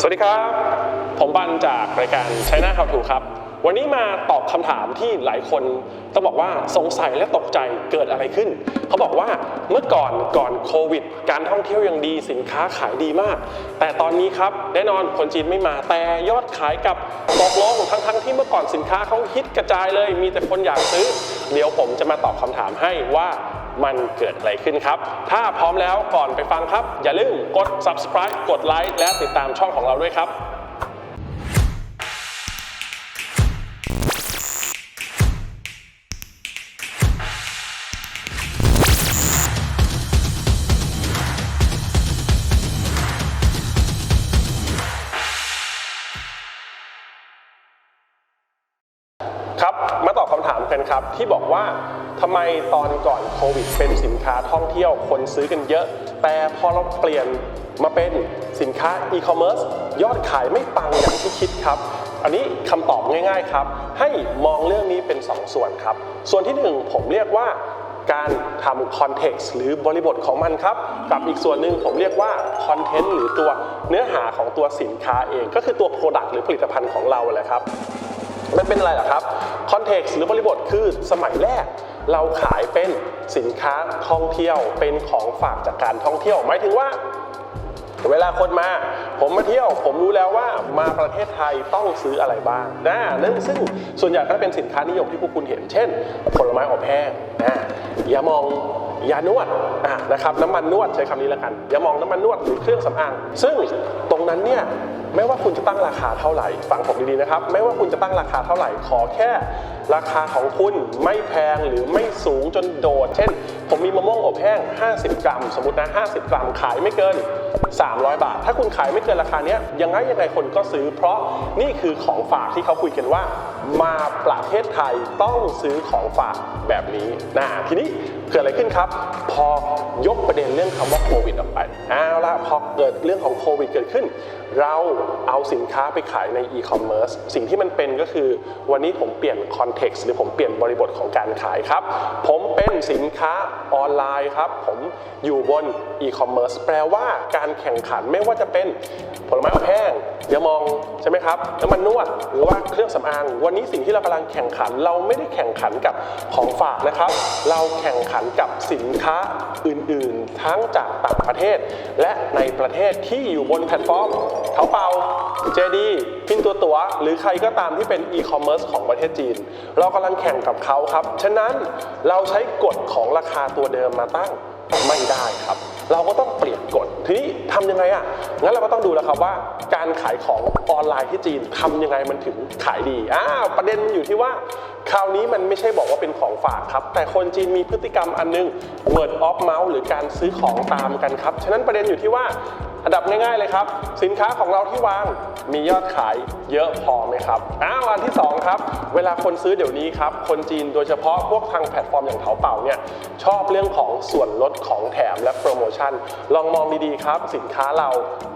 สวัสดีครับ ผมบันจากรายการ China How To ครับ วันนี้มาตอบคำถามที่หลายคนต้องบอกว่าสงสัยและตกใจเกิดอะไรขึ้น เขาบอกว่าเมื่อก่อนก่อนโควิด การท่องเที่ยวยังดีสินค้าขายดีมาก แต่ตอนนี้ครับแน่นอนคนจีนไม่มาแต่ยอดขายกับตกลงทั้งทั้งๆที่เมื่อก่อนสินค้าเขาฮิตกระจายเลย มีแต่คนอยากซื้อ เดี๋ยวผมจะมาตอบคำถามให้ว่า มันเกิดอะไรขึ้นครับ ถ้าพร้อมแล้วก่อนไปฟังครับ อย่าลืมกด subscribe กดไลค์และติดตามช่องของเราด้วยครับครับำถามกันครับ ที่บอกว่าทำไมตอนก่อนโควิด เป็นสินค้าท่องเที่ยวคนซื้อกันเยอะ แต่พอเราเปลี่ยนมาเป็นสินค้าอีคอมเมิร์ซยอดขายไม่ปังอย่างที่คิดครับ อันนี้คำตอบง่ายๆครับ ให้มองเรื่องนี้เป็น 2 ส่วนครับ ส่วนที่ 1 ผมเรียกว่าการทำคอนเท็กซ์หรือบริบทของมันครับ กับอีกส่วนหนึ่งผมเรียกว่าคอนเทนต์หรือตัวเนื้อหาของตัวสินค้าเอง ก็คือตัว Product หรือผลิตภัณฑ์ของเราแหละครับ มันเป็นอะไรล่ะครับคอนเท็กซ์หรือบริบทคือสมัยแรก เราขายเป็นสินค้าท่องเที่ยวเป็นของฝากจากการท่องเที่ยวหมายถึงว่า เวลาคนมา ผมมาเที่ยว ผมรู้แล้วว่ามาประเทศไทยต้องซื้ออะไรบ้างนะนั่นซึ่งส่วนใหญ่ก็เป็นสินค้านิยมที่พวกคุณเห็น เช่น ผลไม้อบแห้งนะยามองยานวดะนะครับน้ำมันนวดใช้คำนี้แล้วกันยามองน้ำมันนวดหรือเครื่องสำอาง ซึ่งตรงนั้นเนี่ยไม่ว่าคุณจะตั้งราคาเท่าไหร่ฟังผมดีๆนะครับ ไม่ว่าคุณจะตั้งราคาเท่าไหร่ขอแค่ ราคาของคุณไม่แพงหรือไม่สูงจนโดด เช่น ผมมีมะม่วงอบแห้ง 50 กรัม สมมตินะ 50 กรัมขายไม่เกิน 300 บาท ถ้าคุณขายไม่เกินราคาเนี้ยยังไงยังไงคนก็ซื้อ เพราะนี่คือของฝากที่เขาคุยกันว่า มาประเทศไทยต้องซื้อของฝากแบบนี้นะทีนี้เกิดอะไรขึ้นครับ พอยกประเด็นเรื่องคำว่าโควิดออกไปเอาละพอเกิดเรื่องของโควิดเกิดขึ้น เราเอาสินค้าไปขายในอีคอมเมิร์ซสิ่งที่มันเป็นก็คือ วันนี้ผมเปลี่ยนคอนเท็กซ์หรือผมเปลี่ยนบริบทของการขายครับ ผมเป็นสินค้าออนไลน์ครับ ผมอยู่บนอีคอมเมิร์ซแปลว่าการแข่งขันไม่ว่าจะเป็นผลไม้อบแห้งยามองใช่ไหมครับน้ำมันนวดหรือว่าเครื่องสำอาง วันนี้สิ่งที่เรากำลังแข่งขัน เราไม่ได้แข่งขันกับของฝากนะครับ เราแข่งขันกับสินค้าอื่น ๆ ทั้งจากต่างประเทศ และในประเทศที่อยู่บนแพลตฟอร์มเถาเปาเจดีพินตัวตัว หรือใครก็ตามที่เป็นอีคอมเมิร์ซของประเทศจีน เรากำลังแข่งกับเขาครับ ฉะนั้นเราใช้กฎของราคาตัวเดิมมาตั้งไม่ได้ครับ เราก็ต้องเปลี่ยนกฎ ทีนี้ทำยังไงอะ งั้นเราก็ต้องดูแล้วครับว่าการขายของออนไลน์ที่จีนทำยังไงมันถึงขายดีอ่าประเด็นมันอยู่ที่ว่า คราวนี้มันไม่ใช่บอกว่าเป็นของฝากครับ แต่คนจีนมีพฤติกรรมอันนึง word of mouth หรือการซื้อของตามกันครับ ฉะนั้นประเด็นอยู่ที่ว่า อันดับง่ายๆเลยครับ สินค้าของเราที่วาง มียอดขายเยอะพอไหมครับอ้าวอันที่สองครับ เวลาคนซื้อเดี๋ยวนี้ครับ คนจีนโดยเฉพาะพวกทางแพลตฟอร์มอย่างเถาเป่าเนี่ยชอบเรื่องของส่วนลดของแถมและโปรโมชั่น ลองมองดีๆครับ สินค้าเรา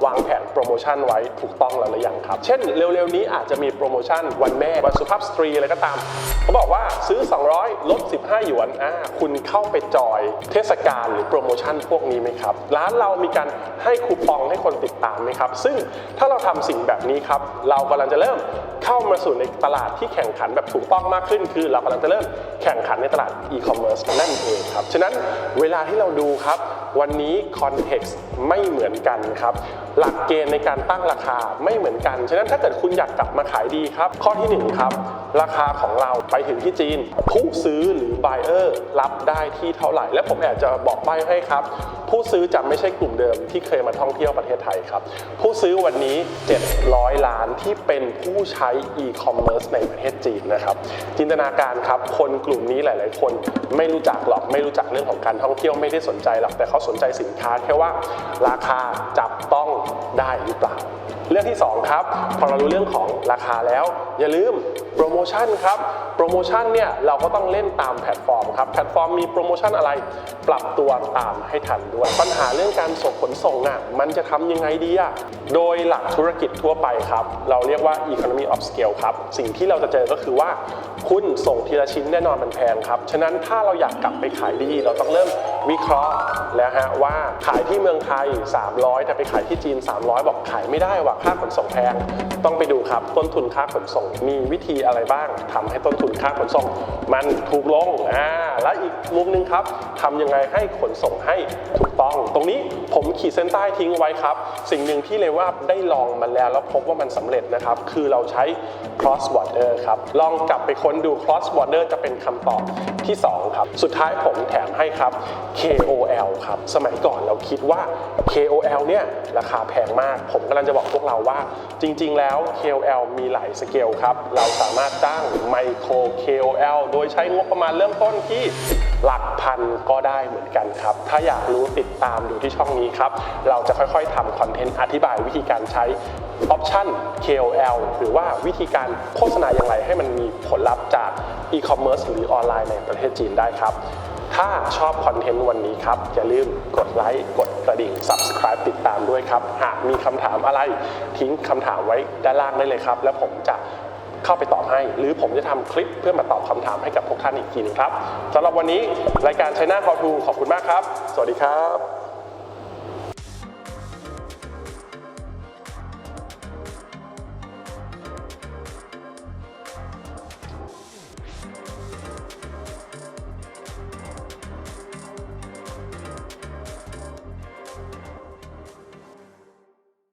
วางแผนโปรโมชั่นไว้ถูกต้องแล้วหรือยังครับ เช่นเร็วๆนี้อาจจะมีโปรโมชั่นวันแม่วันสุภาพสตรีอะไรก็ตามเขาบอกว่าซื้อ 200 ลด 15 หยวนอ่าคุณเข้าไปจอยเทศกาลหรือโปรโมชั่นพวกนี้ไหมครับร้านเรามีการให้คูปองให้คนติดตามไหมครับซึ่งถ้าเราทำสิ่งแบบนี้ครับ เรากำลังจะเริ่มเข้ามาสู่ในตลาดที่แข่งขันแบบถูกต้องมากขึ้น คือเรากำลังจะเริ่มแข่งขันในตลาดอีคอมเมิร์ซนั่นเองครับ ฉะนั้นเวลาที่เราดูครับ วันนี้คอนเท็กซ์ไม่เหมือนกันครับ หลักเกณฑ์ในการตั้งราคาไม่เหมือนกัน ฉะนั้นถ้าเกิดคุณอยากกลับมาขายดีครับ ข้อที่หนึ่งครับ ราคาของเราไปถึงที่จีน ผู้ซื้อหรือ buyer รับได้ที่เท่าไหร่ และผมอยากจะบอกใบ้ให้ครับ ผู้ซื้อจะไม่ใช่กลุ่มเดิมที่เคยมาท่องเที่ยวประเทศไทยครับ ผู้ซื้อวันนี้700ล้านที่เป็นผู้ใช้ e-commerce ในประเทศจีนนะครับ จินตนาการครับ คนกลุ่มนี้หลาย ๆ คนไม่รู้จักหรอกไม่รู้จักเรื่องของการท่องเที่ยวไม่ได้สนใจหรอกแต่เขาสนใจสินค้าแค่ว่าราคาจับต้องได้หรือเปล่าเรื่องที่ 2 ครับ พอเรารู้เรื่องของราคาแล้ว อย่าลืมโปรโมชั่นครับ โปรโมชั่นเนี่ยเราก็ต้องเล่นตามแพลตฟอร์มครับ แพลตฟอร์มมีโปรโมชั่นอะไร ปรับตัวตามให้ทันด้วย ปัญหาเรื่องการส่งขนส่งอะมันจะทำยังไงดีอะโดยหลักธุรกิจทั่วไปครับ เราเรียกว่า economy of scale ครับ สิ่งที่เราจะเจอก็คือว่า คุณส่งทีละชิ้นแน่นอนมันแพงครับ ฉะนั้นถ้าเราอยากกลับไปขายดี เราต้องเริ่มวิเคราะห์แล้วฮะว่าขายที่เมืองไทย 300 แต่ไปขายที่จีน 300 บอกขายไม่ได้ว่ะค่าขนส่งแพง ต้องไปดูครับ ต้นทุนค่าขนส่งมีวิธีอะไรบ้างทำให้ต้นทุนค่าขนส่ง มันถูกลงอ่าและอีกมุมหนึงครับทำยังไงให้ขนส่งให้ถูกต้อง ตรงนี้ผมขีดเส้นใต้ทิ้งไว้ครับ สิ่งหนึ่งที่เลยว่าได้ลองมาแล้วแล้วพบว่ามันสำเร็จนะครับคือเราใช้ cross border ครับลองกลับไปค้นดู cross border จะเป็นคำตอบที่ 2 ครับ สุดท้ายผมแถมให้ครับ KOL ครับ สมัยก่อนเราคิดว่า KOL เนี่ยราคาแพงมาก ผมกำลังจะบอกพวกเราว่า จริง ๆ แล้ว KOL มีหลายสเกลครับ เราสามารถจ้างไมโคร KOL โดยใช้งบประมาณเริ่มต้นที่หลักพันก็ได้เหมือนกันครับ ถ้าอยากรู้ติดตามดูที่ช่องนี้ครับ เราจะค่อยๆทำคอนเทนต์อธิบายวิธีการใช้ออปชัน KOL หรือว่าวิธีการโฆษณาอย่างไรให้มันมีผลลัพธ์จากอีคอมเมิร์ซหรือออนไลน์ในประเทศจีนได้ครับ ถ้าชอบคอนเทนต์วันนี้ครับ อย่าลืมกดไลค์กดกระดิ่ง Subscribe ติดตามด้วยครับ หากมีคำถามอะไรทิ้งคำถามไว้ด้านล่างได้เลยครับ แล้วผมจะ เข้าไปตอบให้ หรือผมจะทำคลิปเพื่อมาตอบคำถามให้กับพวกท่านอีกทีหนึงครับสำหรับวันนี้รายการใช้หน้าคอทูขอบคุณมากครับ สวัสดีครับ